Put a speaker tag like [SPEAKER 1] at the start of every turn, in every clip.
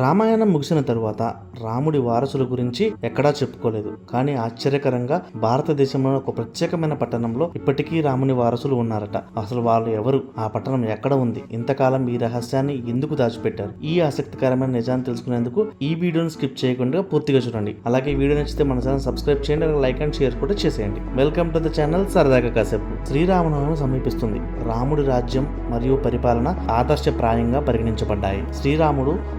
[SPEAKER 1] రామాయణం ముగిసిన తరువాత రాముడి వారసుల గురించి ఎక్కడా చెప్పుకోలేదు. కానీ ఆశ్చర్యకరంగా భారతదేశంలో ఒక ప్రత్యేకమైన పట్టణంలో ఇప్పటికీ రాముని వారసులు ఉన్నారట. అసలు వాళ్ళు ఎవరు? ఆ పట్టణం ఎక్కడ ఉంది? ఇంతకాలం ఈ రహస్యాన్ని ఎందుకు దాచిపెట్టారు? ఈ ఆసక్తికరమైన నిజాన్ని తెలుసుకునేందుకు ఈ వీడియోని స్కిప్ చేయకుండా పూర్తిగా చూడండి. అలాగే వీడియో నచ్చితే మన ఛానల్ సబ్స్క్రైబ్ చేయండి లైక్ అండ్ షేర్ కూడా చేసేయండి. వెల్కమ్ టు ద ఛానల్ సరదాగా కాసేపు. శ్రీరామనవమి సమీపిస్తుంది. రాముడి రాజ్యం మరియు పరిపాలన ఆదర్శప్రాయంగా పరిగణించబడ్డాయి. శ్రీరాముడు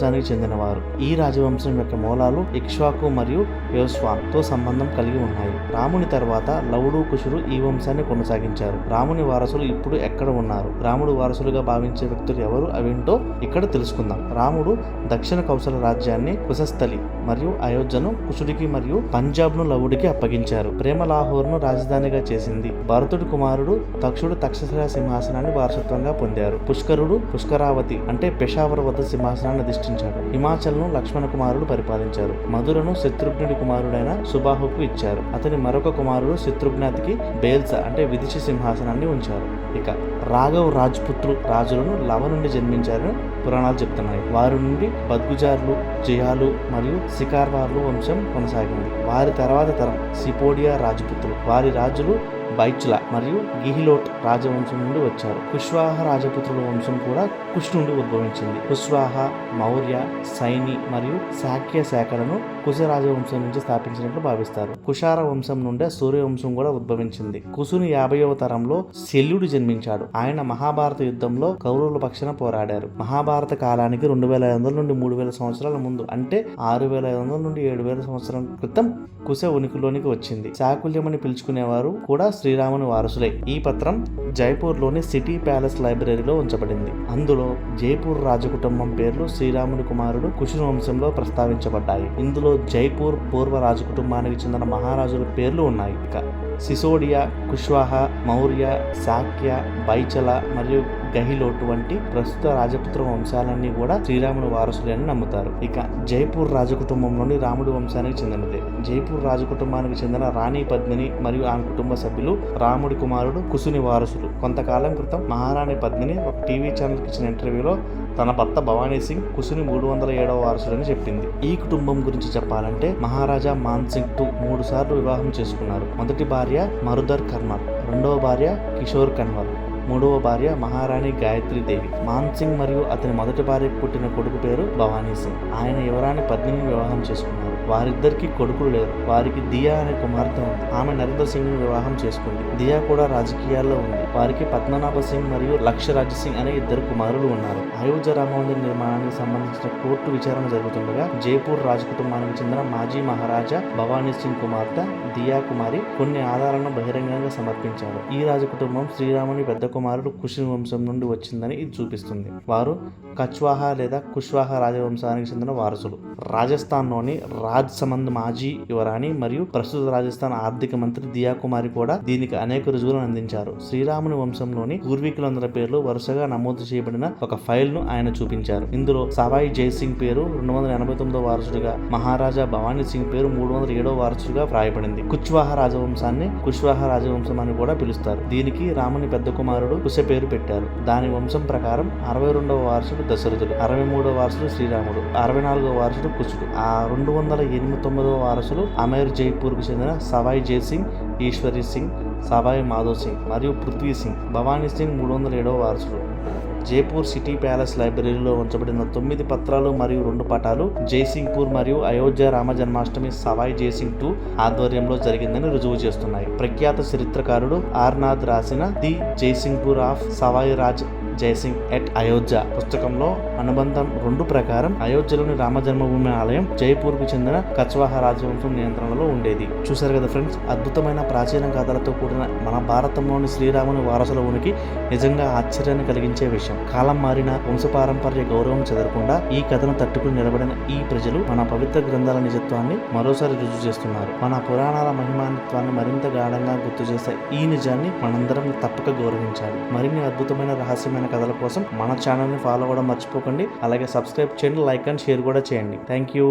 [SPEAKER 1] రాజవంశానికి చెందినవారు. ఈ రాజవంశం యొక్క మూలాలు ఇక్ష్వాకు మరియు యోస్వాన్తో సంబంధం కలిగి ఉన్నాయి. రాముని తర్వాత లవుడు కుషుడు ఈ వంశాన్ని కొనసాగించారు. రాముని వారసులు ఇప్పుడు ఎక్కడ ఉన్నారు? రాముడు వారసులుగా భావించే వ్యక్తులు ఎవరు? అవేంటో ఇక్కడ తెలుసుకుందాం. రాముడు దక్షిణ కౌశల రాజ్యాన్ని కుశస్థలి మరియు అయోధ్యను కుషుడికి మరియు పంజాబ్ను లవుడికి అప్పగించారు. ప్రేమ లాహోర్ను రాజధానిగా చేసింది. భరతుడి కుమారుడు తక్షుడు తక్షశిల సింహాసనాన్ని వారసత్వంగా పొందారు. పుష్కరుడు పుష్కరావతి అంటే పెషావర్ వద్ద సింహాసనాన్ని అధిష్ఠించారు హిమాచల్ హిమాచల్ను లక్ష్మణ కుమారుడు పరిపాలించారు. మధురను శత్రుఘ్నుడి కుమారుడైన సుబాహుకు ఇచ్చారు. అతని మరొక కుమారుడు శత్రుఘ్నాథ్కి బేల్స అంటే విదిష సింహాసనాన్ని ఉంచారు. ఇక రాఘవ్ రాజ్పుత్రు రాజులను లవ నుండి జన్మించారని పురాణాలు చెప్తున్నాయి. వారి నుండి బద్గుజార్లు జయాలు మరియు సికార్వార్లు వంశం కొనసాగింది. వారి తర్వాత తరం సిపోడియా రాజపుత్రులు వారి రాజులు బైచ్ల మరియు గిహిలోట్ రాజవంశం నుండి వచ్చారు. కుష్వాహ రాజపుత్రుల వంశం కూడా కుష్ నుండి ఉద్భవించింది. కుష్వాహ మౌర్య సైని మరియు శాక్య శాఖలను కుశ రాజవంశం నుంచి స్థాపించినట్లు భావిస్తారు. కుషార వంశం నుండే సూర్యవంశం కూడా ఉద్భవించింది. కుసుని యాభైవ తరంలో శల్యుడు జన్మించాడు. ఆయన మహాభారత యుద్ధంలో కౌరవుల పక్షాన పోరాడారు. మహాభారత కాలానికి రెండు వేల ఐదు వందల నుండి మూడు వేల సంవత్సరాల ముందు అంటే ఆరు వేల ఐదు వందల నుండి ఏడు వేల సంవత్సరం క్రితం కుశ ఉనికిలోనికి వచ్చింది. శాకుల్యమని పిలుచుకునేవారు కూడా శ్రీరాముని వారసులే. ఈ పత్రం జైపూర్లోని సిటీ ప్యాలెస్ లైబ్రరీలో ఉంచబడింది. అందులో జైపూర్ రాజకుటుంబం పేర్లు శ్రీరాముని కుమారుడు కుషుని వంశంలో ప్రస్తావించబడ్డాయి. ఇందులో జైపూర్ పూర్వ రాజకుటుంబానికి చెందిన మహారాజుల పేర్లు ఉన్నాయి. ఇక సిసోడియా కుష్వాహ మౌర్య శాక్య బైచల మరియు గహిలోటు వంటి ప్రస్తుత రాజపుత్ర వంశాలన్నీ కూడా శ్రీరాముని వారసులని నమ్ముతారు. ఇక జైపూర్ రాజకుటుంబంలోని రాముడి వంశానికి చెందినదే. జైపూర్ రాజకుటుంబానికి చెందిన రాణి పద్మిని మరియు ఆమె కుటుంబ సభ్యులు రాముడి కుమారుడు కుసుని వారసులు. కొంతకాలం క్రితం మహారాణి పద్మిని ఒక టీవీ ఛానల్కి ఇచ్చిన ఇంటర్వ్యూలో తన భర్త భవానీ సింగ్ కుసుని మూడు వందల ఏడవ వారసుడని చెప్పింది. ఈ కుటుంబం గురించి చెప్పాలంటే మహారాజా మాన్ సింగ్ టు మూడు సార్లు వివాహం చేసుకున్నారు. మొదటి భార్య మరుదర్ కర్మర్ రెండవ భార్య కిషోర్ కన్వర్. మూడవ భార్య మహారాణి గాయత్రి దేవి. మాన్ సింగ్ మరియు అతని మొదటి భార్యకు పుట్టిన కొడుకు పేరు భవానీ సింగ్. ఆయన యువరాణి పద్మిని వివాహం చేసుకున్నారు. వారిద్దరికి కొడుకులు లేరు. వారికి దియా అనే కుమార్తె ఉంది. ఆమె నరేంద్ర సింగ్ను వివాహం చేసుకుంది. దియా కూడా రాజకీయాల్లో ఉంది. వారికి పద్మనాభ సింగ్ మరియు లక్షరాజ్ సింగ్ అనే ఇద్దరు కుమారులు ఉన్నారు. అయోధ్య రామమందిర నిర్మాణానికి సంబంధించిన కోర్టు విచారణ జరుగుతుండగా జైపూర్ రాజకుటుంబానికి చెందిన మాజీ మహారాజా భవానీ సింగ్ కుమార్తె దియా కుమారి కొన్ని ఆధారాలను బహిరంగంగా సమర్పించారు. ఈ రాజ కుటుంబం శ్రీరాముని పెద్ద కుమారుడు కుషి వంశం నుండి వచ్చిందని ఇది చూపిస్తుంది. వారు కచ్వాహా లేదా కుష్వాహా రాజవంశానికి చెందిన వారసులు. రాజస్థాన్లోని రాజ్ రాజ్సమంద్ మాజీ యువరాణి మరియు ప్రస్తుత రాజస్థాన్ ఆర్థిక మంత్రి దియా కుమారి కూడా దీనికి అనేక రుజువులను అందించారు. శ్రీరాముని వంశంలోని పూర్వీకులందరి పేర్లు వరుసగా నమోదు చేయబడిన ఒక ఫైల్ను ఆయన చూపించారు. ఇందులో సవాయి జైసింగ్ పేరు రెండు వందల ఎనభై తొమ్మిదో వారసుడిగా మహారాజా భవానీ సింగ్ పేరు మూడు వందల ఏడో వారసుడిగా వ్రాయబడింది. కుచ్వాహ రాజవంశాన్ని కుష్వాహ రాజవంశం అని కూడా పిలుస్తారు. దీనికి రాముని పెద్ద కుమారుడు కుశ పేరు పెట్టారు. దాని వంశం ప్రకారం అరవై రెండవ వారసుడు దశరథుడు అరవై మూడవ వారసుడు శ్రీరాముడు అరవై నాలుగవ వారసుడు కుశుడు ఆ రెండు వందల ఎనిమిది తొమ్మిదవ వారసులు అమేర్ జైపూర్కు చెందిన సవాయి జయసింగ్ ఈశ్వరి సింగ్ సవాయి మాధవ్ సింగ్ మరియు పృథ్వీ సింగ్ భవానీ సింగ్ మూడు వందల ఏడవ వారసులు. జైపూర్ సిటీ ప్యాలెస్ లైబ్రరీలో ఉంచబడిన తొమ్మిది పత్రాలు మరియు రెండు పటాలు జైసింగ్పూర్ మరియు అయోధ్య రామ జన్మాష్టమి సవాయి జైసింగ్ టూ ఆధ్వర్యంలో జరిగిందని రుజువు చేస్తున్నాయి. ప్రఖ్యాత చరిత్రకారుడు ఆర్నాథ్ రాసిన the Jaisinghpur of Sawai Raj Jaisingh at Ayodhya పుస్తకంలో అనుబంధం రెండు ప్రకారం అయోధ్యలోని రామ జన్మభూమి ఆలయం జైపూర్కు చెందిన కచ్వాహ రాజవంశం నియంత్రణలో ఉండేది. చూసారు కదా ఫ్రెండ్స్? అద్భుతమైన ప్రాచీన కథలతో కూడిన మన భారతంలోని శ్రీరాముని వారసుల ఉనికి నిజంగా ఆశ్చర్యాన్ని కలిగించే విషయం. కాలం మారిన వంశపారంపర్య గౌరవం చెదరకుండా ఈ కథను తట్టుకుని నిలబడిన ఈ ప్రజలు మన పవిత్ర గ్రంథాల నిజత్వాన్ని మరోసారి రుజువు చేస్తున్నారు. మన పురాణాల మహిమానిత్వాన్ని మరింత గాఢంగా గుర్తు చేసే ఈ నిజాన్ని మనందరం తప్పక గౌరవించాలి. మరిన్ని అద్భుతమైన రహస్యమైన కథల కోసం మన ఛానల్ని ఫాలో అవ్వడం మర్చిపోకండి. అలాగే సబ్స్క్రైబ్ చేయండి లైక్ అండ్ షేర్ కూడా చేయండి. Thank you